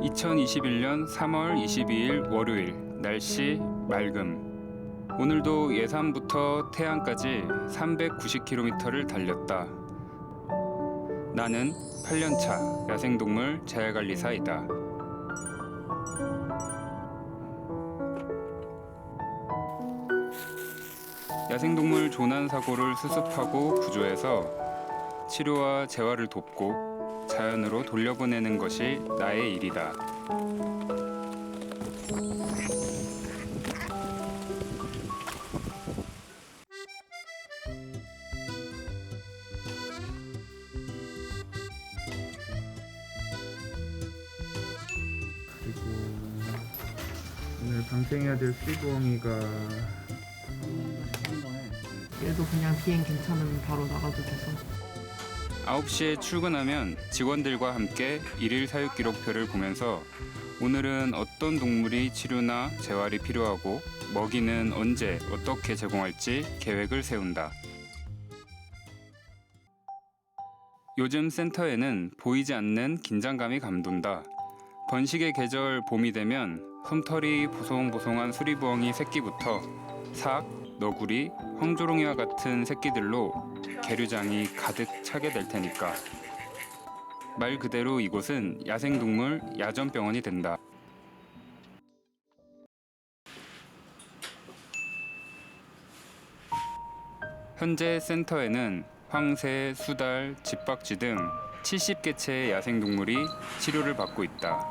2021년 3월 22일 월요일 날씨 맑음 오늘도 예산부터 태안까지 390km를 달렸다. 나는 8년차 야생동물 재활관리사이다. 야생동물 조난 사고를 수습하고 구조해서 치료와 재활을 돕고 자연으로 돌려보내는 것이 나의 일이다. 그리고 오늘 방생해야 될 수봉이가 얘도 그냥 비행 괜찮으면 바로 나가도 돼서 9시에 출근하면 직원들과 함께 일일 사육 기록표를 보면서 오늘은 어떤 동물이 치료나 재활이 필요하고 먹이는 언제 어떻게 제공할지 계획을 세운다. 요즘 센터에는 보이지 않는 긴장감이 감돈다. 번식의 계절 봄이 되면 솜털이 보송보송한 수리부엉이 새끼부터 삭, 너구리, 황조롱이와 같은 새끼들로 계류장이 가득 차게 될 테니까. 말 그대로 이곳은 야생동물 야전병원이 된다. 현재 센터에는 황새, 수달, 집박쥐 등 70개체의 야생동물이 치료를 받고 있다.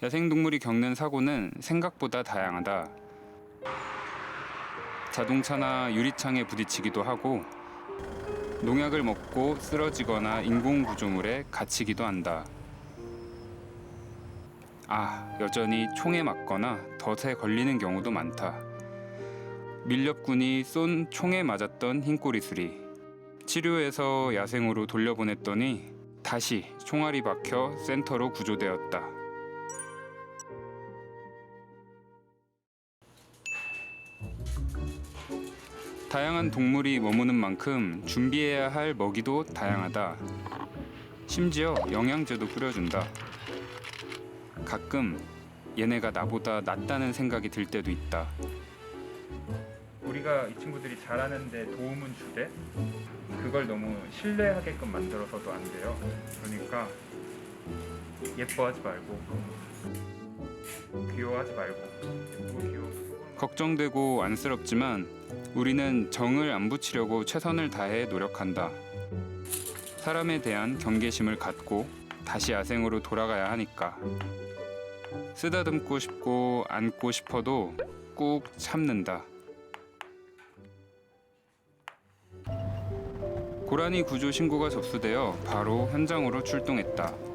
야생동물이 겪는 사고는 생각보다 다양하다. 자동차나 유리창에 부딪히기도 하고 농약을 먹고 쓰러지거나 인공 구조물에 갇히기도 한다. 아, 여전히 총에 맞거나 덫에 걸리는 경우도 많다. 밀렵군이 쏜 총에 맞았던 흰꼬리 수리. 치료해서 야생으로 돌려보냈더니 다시 총알이 박혀 센터로 구조되었다. 다양한 동물이 머무는 만큼 준비해야 할 먹이도 다양하다. 심지어 영양제도 뿌려준다. 가끔 얘네가 나보다 낫다는 생각이 들 때도 있다. 우리가 이 친구들이 잘하는데 도움은 주되 그걸 너무 신뢰하게끔 만들어서도 안 돼요. 그러니까 예뻐하지 말고 귀여워하지 말고 예쁘고 귀여워. 걱정되고 안쓰럽지만 우리는 정을 안 붙이려고 최선을 다해 노력한다. 사람에 대한 경계심을 갖고 다시 야생으로 돌아가야 하니까. 쓰다듬고 싶고 안고 싶어도 꾹 참는다. 고라니 구조 신고가 접수되어 바로 현장으로 출동했다.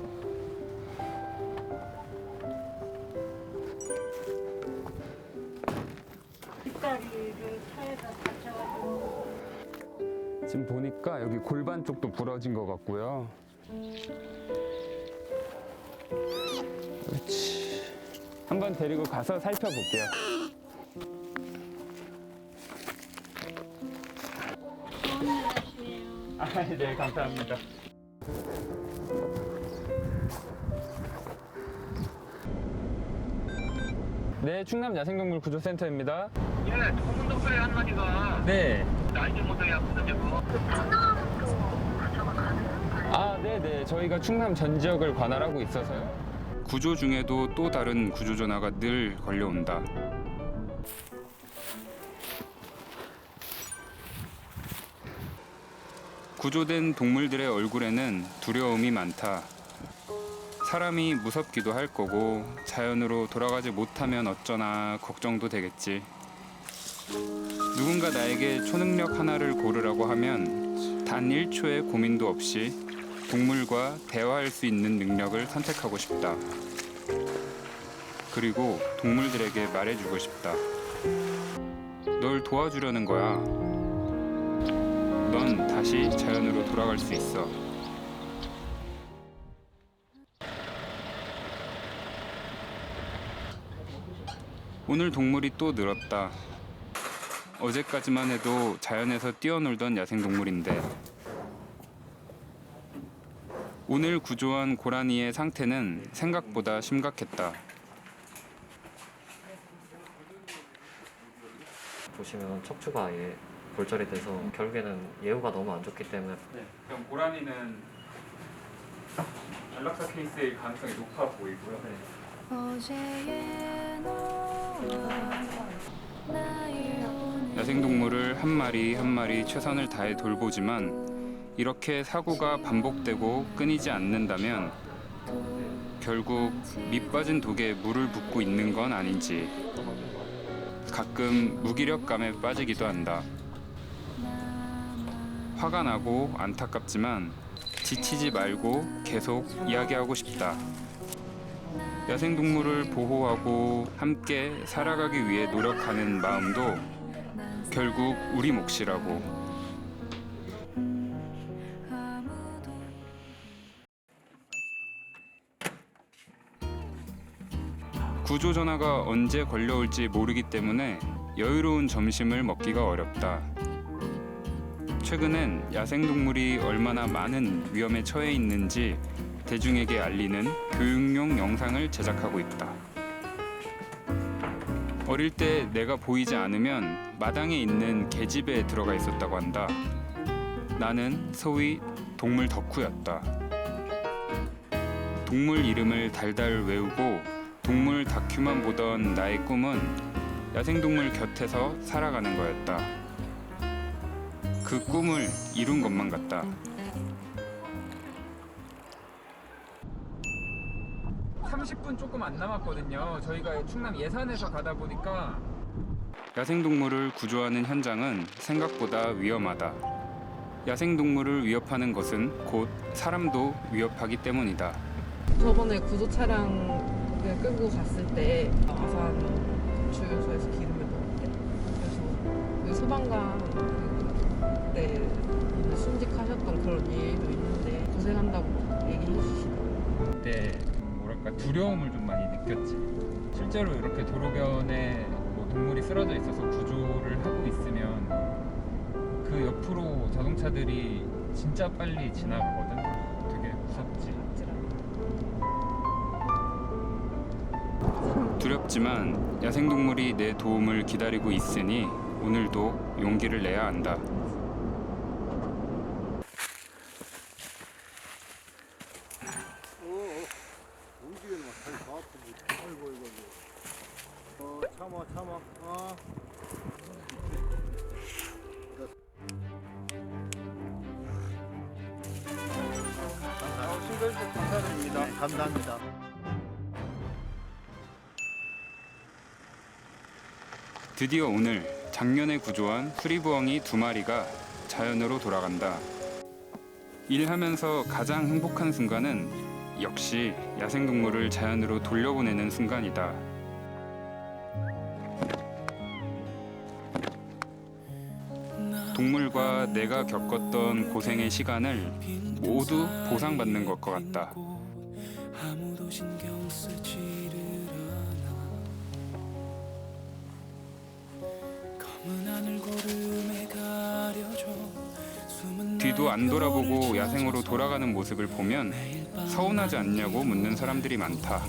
지금 보니까 여기 골반 쪽도 부러진 것 같고요. 그렇지. 한번 데리고 가서 살펴볼게요. 아, 네, 감사합니다. 네, 충남 야생동물 구조센터입니다. 예, 소문 독서의 한마디가 네. 나이 좀 못하게 하거든요. 아, 네, 네. 저희가 충남 전 지역을 관할하고 있어서요. 구조 중에도 또 다른 구조 전화가 늘 걸려온다. 구조된 동물들의 얼굴에는 두려움이 많다. 사람이 무섭기도 할 거고 자연으로 돌아가지 못하면 어쩌나 걱정도 되겠지. 누군가 나에게 초능력 하나를 고르라고 하면 단 1초의 고민도 없이 동물과 대화할 수 있는 능력을 선택하고 싶다. 그리고 동물들에게 말해주고 싶다. 널 도와주려는 거야. 넌 다시 자연으로 돌아갈 수 있어. 오늘 동물이 또 늘었다. 어제까지만 해도 자연에서 뛰어놀던 야생동물인데 오늘 구조한 고라니의 상태는 생각보다 심각했다. 보시면 척추가 아예 골절이 돼서 결국에는 예후가 너무 안 좋기 때문에 네, 그럼 고라니는 안락사 케이스일 가능성이 높아 보이고요. 어제의 오늘 야생동물을 한 마리 한 마리 최선을 다해 돌보지만 이렇게 사고가 반복되고 끊이지 않는다면 결국 밑 빠진 독에 물을 붓고 있는 건 아닌지 가끔 무기력감에 빠지기도 한다. 화가 나고 안타깝지만 지치지 말고 계속 이야기하고 싶다. 야생동물을 보호하고 함께 살아가기 위해 노력하는 마음도 결국 우리 몫이라고. 구조 전화가 언제 걸려올지 모르기 때문에 여유로운 점심을 먹기가 어렵다. 최근엔 야생동물이 얼마나 많은 위험에 처해 있는지 대중에게 알리는 교육용 영상을 제작하고 있다. 어릴 때 내가 보이지 않으면 마당에 있는 계집에 들어가 있었다고 한다. 나는 소위 동물 덕후였다. 동물 이름을 달달 외우고 동물 다큐만 보던 나의 꿈은 야생동물 곁에서 살아가는 거였다. 그 꿈을 이룬 것만 같다. (30분) 조금 안 남았거든요 저희가 충남 예산에서 가다 보니까 야생동물을 구조하는 현장은 생각보다 위험하다 야생동물을 위협하는 것은 곧 사람도 위협하기 때문이다 저번에 구조 차량 그냥 끌고 갔을 때 아산 주유소에서 기름을 넣었대. 그래서 그 소방관 그때 이제 순직하셨던 그런 일도 있는데 고생한다고 얘기해 주시더라고요. 뭐랄까 두려움을 좀 많이 느꼈지. 실제로 이렇게 도로변에 뭐 동물이 쓰러져 있어서 구조를 하고 있으면 그 옆으로 자동차들이 진짜 빨리 지나가거든. 되게 무섭지. 두렵지만 야생동물이 내 도움을 기다리고 있으니 오늘도 용기를 내야 한다. 어 참아 참아 어 신ገል도 감사드립니다 감사합니다 드디어 오늘 작년에 구조한 수리부엉이 두 마리가 자연으로 돌아간다. 일하면서 가장 행복한 순간은 역시 야생동물을 자연으로 돌려보내는 순간이다. 동물과 내가 겪었던 고생의 시간을 모두 보상받는 것 같다. 뒤도 안 돌아보고 야생으로 돌아가는 모습을 보면 서운하지 않냐고 묻는 사람들이 많다.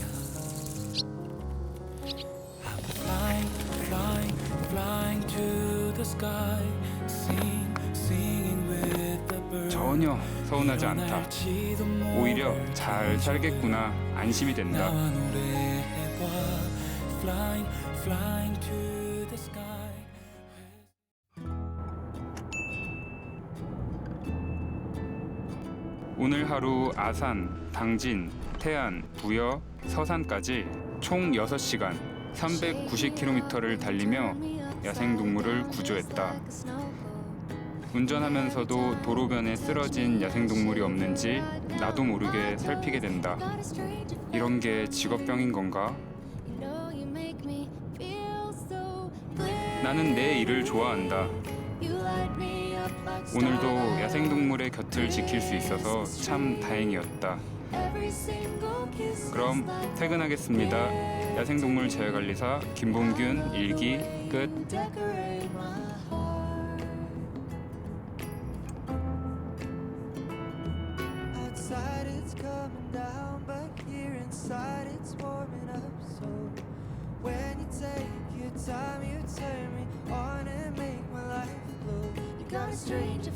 전혀 서운하지 않다. 오히려 잘 살겠구나 안심이 된다. 오늘 하루 아산, 당진, 태안, 부여, 서산까지 총 6시간 390km를 달리며 야생동물을 구조했다. 운전하면서도 도로변에 쓰러진 야생동물이 없는지 나도 모르게 살피게 된다. 이런 게 직업병인 건가? 나는 내 일을 좋아한다. 오늘도 야생동물의 곁을 지킬 수 있어서 참 다행이었다. 그럼 퇴근하겠습니다. 야생동물 재활관리사 김봉균 일기 끝. Coming down, but here inside it's warming up. So when you take your time, you turn me on and make my life glow. You got a strange effect.